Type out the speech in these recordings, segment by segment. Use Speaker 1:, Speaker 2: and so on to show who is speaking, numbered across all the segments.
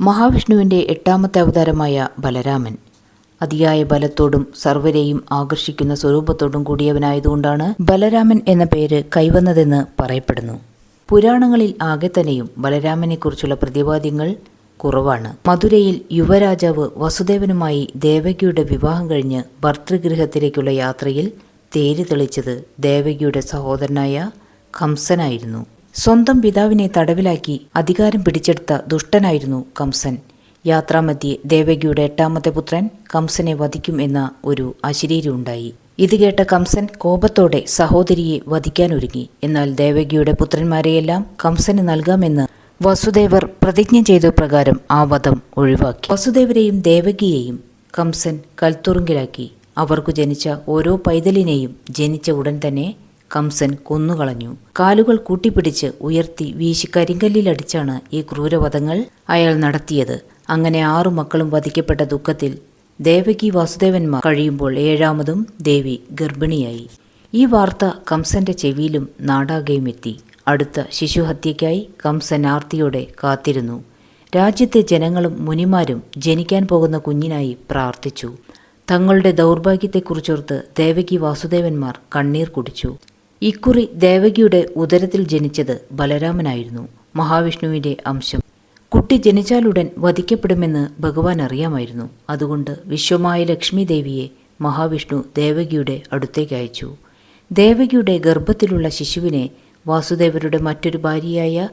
Speaker 1: മഹാവിഷ്ണുവിന്റെ എട്ടാമത്തെ അവതാരമായ ബലരാമൻ. അതിയായ ബലത്തോടും സർവരെയും ആകർഷിക്കുന്ന സ്വരൂപത്തോടും കൂടിയവനായതുകൊണ്ടാണ് ബലരാമൻ എന്ന പേര് കൈവന്നതെന്ന് പറയപ്പെടുന്നു. പുരാണങ്ങളിൽ ആകെ തന്നെയും ബലരാമനെക്കുറിച്ചുള്ള പ്രതിപാദ്യങ്ങൾ കുറവാണ്. മധുരയിൽ യുവരാജാവ് വസുദേവനുമായി ദേവകിയുടെ വിവാഹം കഴിഞ്ഞ് ഭർതൃഗൃഹത്തിലേക്കുള്ള യാത്രയിൽ തേര് തെളിച്ചത് ദേവകിയുടെ സഹോദരനായ കംസനായിരുന്നു. സ്വന്തം പിതാവിനെ തടവിലാക്കി അധികാരം പിടിച്ചെടുത്ത ദുഷ്ടനായിരുന്നു കംസൻ. യാത്രാമധ്യേ ദേവകിയുടെ എട്ടാമത്തെ പുത്രൻ കംസനെ വധിക്കും എന്ന ഒരു അശരീരുണ്ടായി ഇത് കേട്ട കംസൻ കോപത്തോടെ സഹോദരിയെ വധിക്കാനൊരുങ്ങി. എന്നാൽ ദേവകിയുടെ പുത്രന്മാരെയെല്ലാം കംസന് നൽകാമെന്ന് വസുദേവർ പ്രതിജ്ഞ ചെയ്ത പ്രകാരം ആ വധം ഒഴിവാക്കി. വസുദേവരെയും ദേവകിയെയും കംസൻ കൽത്തുറുങ്കിലാക്കി. അവർക്കു ജനിച്ച ഓരോ പൈതലിനെയും ജനിച്ച ഉടൻ തന്നെ കംസൻ കൊന്നുകളഞ്ഞു. കാലുകൾ കൂട്ടിപ്പിടിച്ച് ഉയർത്തി വീശി കരിങ്കല്ലിലടിച്ചാണ് ഈ ക്രൂരവധങ്ങൾ അയാൾ നടത്തിയത്. അങ്ങനെ ആറു മക്കളും വധിക്കപ്പെട്ട ദുഃഖത്തിൽ ദേവകി വാസുദേവന്മാർ കഴിയുമ്പോൾ ഏഴാമതും ദേവി ഗർഭിണിയായി. ഈ വാർത്ത കംസന്റെ ചെവിയിലും നാടാകെയും എത്തി അടുത്ത ശിശുഹത്യയ്ക്കായി കംസൻ ആർത്തിയോടെ കാത്തിരുന്നു. രാജ്യത്തെ ജനങ്ങളും മുനിമാരും ജനിക്കാൻ പോകുന്ന കുഞ്ഞിനായി പ്രാർത്ഥിച്ചു. തങ്ങളുടെ ദൗർഭാഗ്യത്തെക്കുറിച്ചോർത്ത് ദേവകി വാസുദേവന്മാർ കണ്ണീർ കുടിച്ചു. ഇക്കുറി ദേവകിയുടെ ഉദരത്തിൽ ജനിച്ചത് ബലരാമനായിരുന്നു. മഹാവിഷ്ണുവിന്റെ അംശം. കുട്ടി ജനിച്ചാലുടൻ വധിക്കപ്പെടുമെന്ന് ഭഗവാൻ അറിയാമായിരുന്നു. അതുകൊണ്ട് വിശ്വമായ ലക്ഷ്മി ദേവിയെ മഹാവിഷ്ണു ദേവകിയുടെ അടുത്തേക്ക് അയച്ചു. ദേവകിയുടെ ഗർഭത്തിലുള്ള ശിശുവിനെ വാസുദേവരുടെ മറ്റൊരു ഭാര്യയായ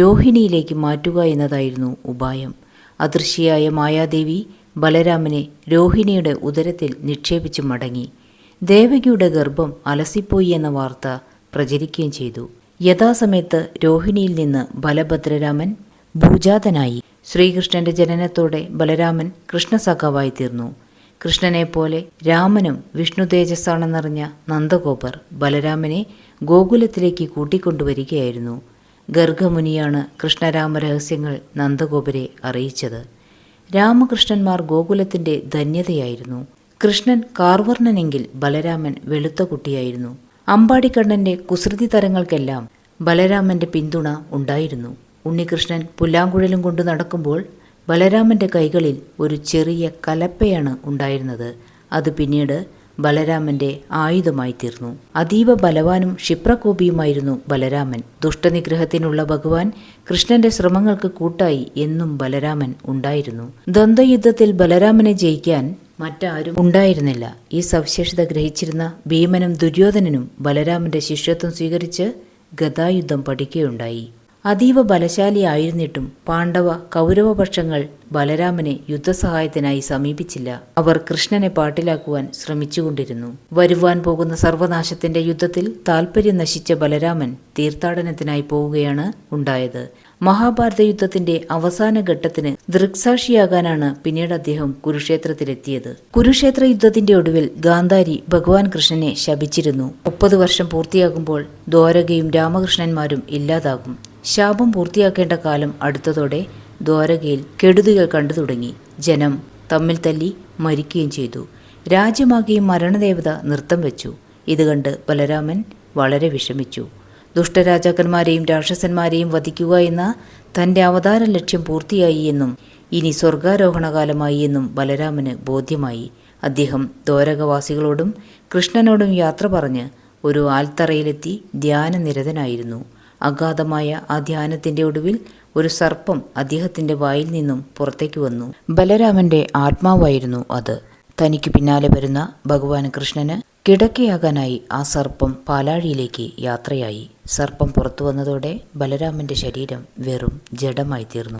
Speaker 1: രോഹിണിയിലേക്ക് മാറ്റുക എന്നതായിരുന്നു ഉപായം. അദൃശ്യയായ മായാദേവി ബലരാമനെ രോഹിണിയുടെ ഉദരത്തിൽ നിക്ഷേപിച്ച് മടങ്ങി. ദേവകിയുടെ ഗർഭം അലസിപ്പോയി എന്ന വാർത്ത പ്രചരിക്കുകയും ചെയ്തു. യഥാസമയത്ത് രോഹിണിയിൽ നിന്ന് ബലഭദ്രരാമൻ ഭൂജാതനായി. ശ്രീകൃഷ്ണന്റെ ജനനത്തോടെ ബലരാമൻ കൃഷ്ണസഖാവായി തീർന്നു. കൃഷ്ണനെ പോലെ രാമനും വിഷ്ണു തേജസ്സാണെന്നറിഞ്ഞ നന്ദഗോപർ ബലരാമനെ ഗോകുലത്തിലേക്ക് കൂട്ടിക്കൊണ്ടുവരികയായിരുന്നു. ഗർഗമുനിയാണ് കൃഷ്ണരാമ രഹസ്യങ്ങൾ നന്ദഗോപരെ അറിയിച്ചത്. രാമകൃഷ്ണന്മാർ ഗോകുലത്തിന്റെ ധന്യതയായിരുന്നു. കൃഷ്ണൻ കാർവർണനെങ്കിൽ ബലരാമൻ വെളുത്ത കുട്ടിയായിരുന്നു. അമ്പാടിക്കണ്ണന്റെ കുസൃതി തരങ്ങൾക്കെല്ലാം ബലരാമന്റെ പിന്തുണ ഉണ്ടായിരുന്നു. ഉണ്ണികൃഷ്ണൻ പുല്ലാങ്കുഴലും കൊണ്ട് നടക്കുമ്പോൾ ബലരാമന്റെ കൈകളിൽ ഒരു ചെറിയ കലപ്പയാണ് ഉണ്ടായിരുന്നത്. അത് പിന്നീട് ബലരാമന്റെ ആയുധമായി തീർന്നു. അതീവ ബലവാനും ക്ഷിപ്രകോപിയുമായിരുന്നു ബലരാമൻ. ദുഷ്ടനിഗ്രഹത്തിനുള്ള ഭഗവാൻ കൃഷ്ണന്റെ ശ്രമങ്ങൾക്ക് കൂട്ടായി എന്നും ബലരാമൻ ഉണ്ടായിരുന്നു. ദ്വന്ദ്വയുദ്ധത്തിൽ ബലരാമനെ ജയിക്കാൻ മറ്റാരും ഉണ്ടായിരുന്നില്ല. ഈ സവിശേഷത ഗ്രഹിച്ചിരുന്ന ഭീമനും ദുര്യോധനനും ബലരാമന്റെ ശിഷ്യത്വം സ്വീകരിച്ച് ഗതായുദ്ധം പഠിക്കുകയുണ്ടായി. അതീവ ബലശാലിയായിരുന്നിട്ടും പാണ്ഡവ കൗരവപക്ഷങ്ങൾ ബലരാമനെ യുദ്ധസഹായത്തിനായി സമീപിച്ചില്ല. അവർ കൃഷ്ണനെ പാട്ടിലാക്കുവാൻ ശ്രമിച്ചുകൊണ്ടിരുന്നു. വരുവാൻ പോകുന്ന സർവനാശത്തിന്റെ യുദ്ധത്തിൽ താൽപര്യം നശിച്ച ബലരാമൻ തീർത്ഥാടനത്തിനായി പോവുകയാണ് ഉണ്ടായത്. മഹാഭാരത യുദ്ധത്തിന്റെ അവസാന ഘട്ടത്തിന് ദൃക്സാക്ഷിയാകാനാണ് പിന്നീട് അദ്ദേഹം കുരുക്ഷേത്രത്തിലെത്തിയത്. കുരുക്ഷേത്ര യുദ്ധത്തിന്റെ ഒടുവിൽ ഗാന്ധാരി ഭഗവാൻ കൃഷ്ണനെ ശപിച്ചിരുന്നു. മുപ്പത് വർഷം പൂർത്തിയാകുമ്പോൾ ദ്വാരകയും രാമകൃഷ്ണന്മാരും ഇല്ലാതാകും. ശാപം പൂർത്തിയാക്കേണ്ട കാലം അടുത്തതോടെ ദ്വാരകയിൽ കെടുതികൾ കണ്ടു തുടങ്ങി. ജനം തമ്മിൽ തല്ലി മരിക്കുകയും ചെയ്തു. രാജ്യമാകെ മരണദേവത നൃത്തം വെച്ചു. ഇത് കണ്ട് ബലരാമൻ വളരെ വിഷമിച്ചു. ദുഷ്ടരാജാക്കന്മാരെയും രാക്ഷസന്മാരെയും വധിക്കുക എന്ന തന്റെ അവതാര ലക്ഷ്യം പൂർത്തിയായി എന്നും ഇനി സ്വർഗാരോഹണകാലമായി എന്നും ബലരാമന് ബോധ്യമായി. അദ്ദേഹം ദ്വാരകവാസികളോടും കൃഷ്ണനോടും യാത്ര പറഞ്ഞ് ഒരു ആൽത്തറയിലെത്തി ധ്യാനനിരതനായിരുന്നു. അഗാധമായ ആ ധ്യാനത്തിന്റെ ഒടുവിൽ ഒരു സർപ്പം അദ്ദേഹത്തിന്റെ വായിൽ നിന്നും പുറത്തേക്ക് വന്നു. ബലരാമന്റെ ആത്മാവായിരുന്നു അത്. തനിക്ക് പിന്നാലെ വരുന്ന ഭഗവാൻ കൃഷ്ണന് കിടക്കയാകാനായി ആ സർപ്പം പാലാഴിയിലേക്ക് യാത്രയായി. സർപ്പം പുറത്തു വന്നതോടെ ബലരാമന്റെ ശരീരം വെറും ജഡമായി തീർന്നു